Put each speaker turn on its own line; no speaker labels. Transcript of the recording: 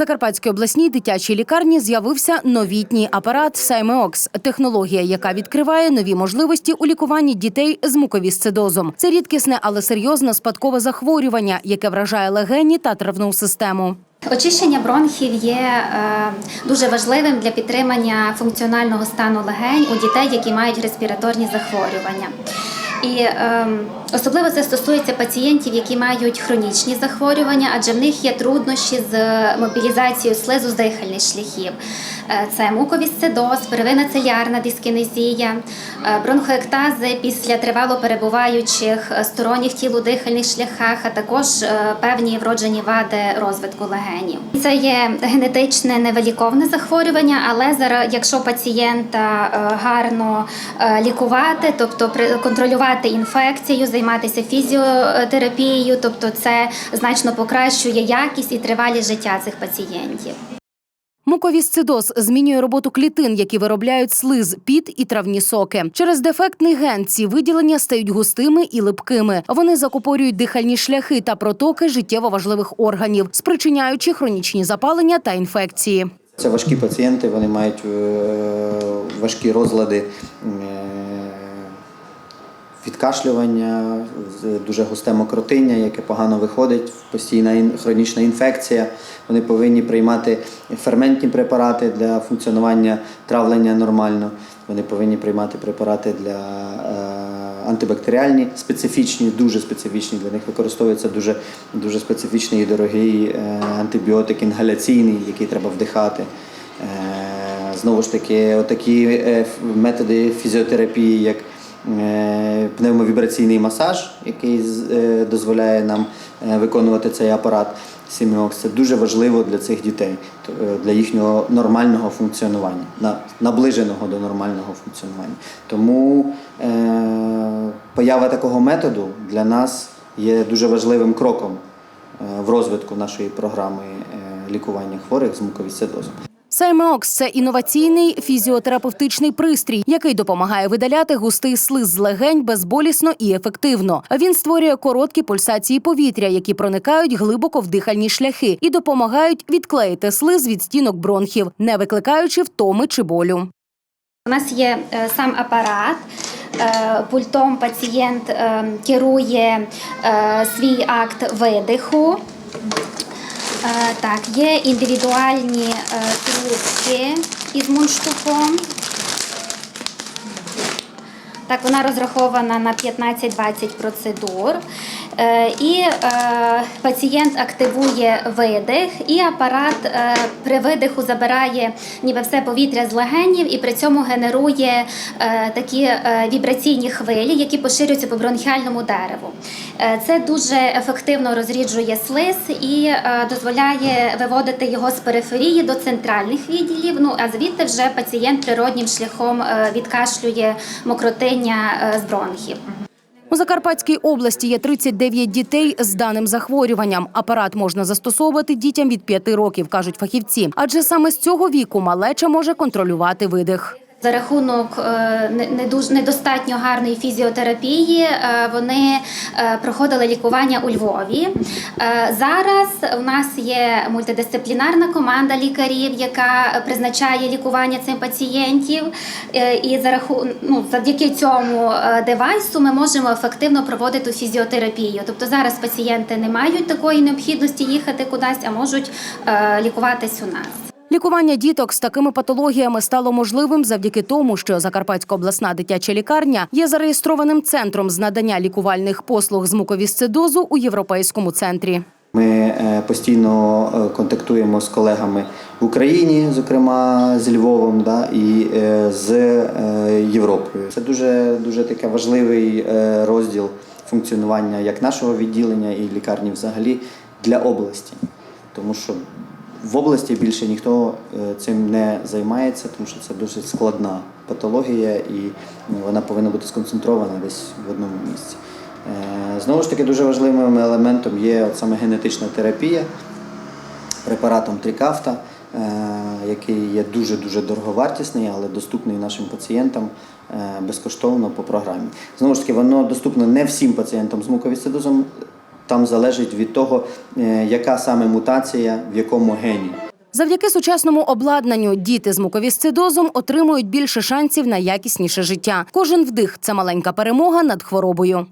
Закарпатській обласній дитячій лікарні з'явився новітній апарат Саймеокс, технологія, яка відкриває нові можливості у лікуванні дітей з муковісцидозом. Це рідкісне, але серйозне спадкове захворювання, яке вражає легені та травну систему.
Очищення бронхів є е, дуже важливим для підтримання функціонального стану легень у дітей, які мають респіраторні захворювання. І е, особливо це стосується пацієнтів, які мають хронічні захворювання, адже в них є труднощі з мобілізацією слизу з дихальних шляхів. Е, Це муковісцидоз, первинна целярна дискінезія, е, бронхоектази після тривало перебуваючих е, сторонніх тіл у дихальних шляхах, а також е, певні вроджені вади розвитку легенів. Це є генетичне невиліковне захворювання, але зара- якщо пацієнта е, гарно е, лікувати, тобто при- контролювати інфекцію, займатися фізіотерапією, тобто це значно покращує якість і тривалість життя цих пацієнтів.
Муковісцидоз змінює роботу клітин, які виробляють слиз, піт і травні соки. Через дефектний ген ці виділення стають густими і липкими. Вони закупорюють дихальні шляхи та протоки життєво важливих органів, спричиняючи хронічні запалення та інфекції.
Це важкі пацієнти, вони мають е, важкі розлади е, відкашлювання, дуже густе мокротиння, яке погано виходить, постійна хронічна інфекція. Вони повинні приймати ферментні препарати для функціонування травлення нормально. Вони повинні приймати препарати для е, антибактеріальні, специфічні, дуже специфічні. Для них використовується дуже, дуже специфічний і дорогий е, антибіотик інгаляційний, який треба вдихати. Е, Знову ж таки, отакі методи фізіотерапії, як пневмовібраційний масаж, який е, дозволяє нам е, виконувати цей апарат Сіміокс, це дуже важливо для цих дітей, е, для їхнього нормального функціонування, наближеного до нормального функціонування. Тому е, поява такого методу для нас є дуже важливим кроком е, в розвитку нашої програми е, лікування хворих з муковісцидозом.
Саймеокс це інноваційний фізіотерапевтичний пристрій, який допомагає видаляти густий слиз з легень безболісно і ефективно. Він створює короткі пульсації повітря, які проникають глибоко в дихальні шляхи і допомагають відклеїти слиз від стінок бронхів, не викликаючи втоми чи болю.
У нас є е, сам апарат. Е, Пультом пацієнт е, керує е, свій акт видиху. Е, Так, є індивідуальні е, трубки із мундштуком. Так, вона розрахована на 15-20 процедур. Е, І е, пацієнт активує видих, і апарат е, при видиху забирає ніби все повітря з легенів і при цьому генерує такі вібраційні хвилі, які поширюються по бронхіальному дереву. Це дуже ефективно розріджує слиз і дозволяє виводити його з периферії до центральних відділів. Ну а звідти вже пацієнт природнім шляхом відкашлює мокротиння е, з бронхів.
У Закарпатській області є 39 дітей з даним захворюванням. Апарат можна застосовувати дітям від 5 років, кажуть фахівці. Адже саме з цього віку малеча може контролювати видих.
За рахунок е, не- дуже недостатньо гарної фізіотерапії е, вони е, проходили лікування у Львові. Зараз у нас є мультидисциплінарна команда лікарів, яка призначає лікування цим пацієнтів. І за раху... ну, завдяки цьому девайсу ми можемо ефективно проводити фізіотерапію. Тобто зараз пацієнти не мають такої необхідності їхати кудись, а можуть лікуватись у нас.
Лікування діток з такими патологіями стало можливим завдяки тому, що Закарпатська обласна дитяча лікарня є зареєстрованим центром з надання лікувальних послуг з муковісцидозу у європейському центрі.
Ми е, постійно е, контактуємо з колегами в Україні, зокрема з Львовом, да, і е, з Європою. Це дуже дуже таке важливий розділ функціонування як нашого відділення і лікарні взагалі для області. Тому що в області більше ніхто е, цим не займається, тому що це дуже складна патологія і ну, вона повинна бути сконцентрована десь в одному місці. Е, Знову ж таки, дуже важливим елементом є от саме генетична терапія препаратом Трікафта, е, який є дуже-дуже дороговартісний, але доступний нашим пацієнтам безкоштовно по програмі. Знову ж таки, воно доступно не всім пацієнтам з муковісцидозом, там залежить від того, е, яка саме мутація в якому гені.
Завдяки сучасному обладнанню діти з муковісцидозом отримують більше шансів на якісніше життя. Кожен вдих це маленька перемога над хворобою.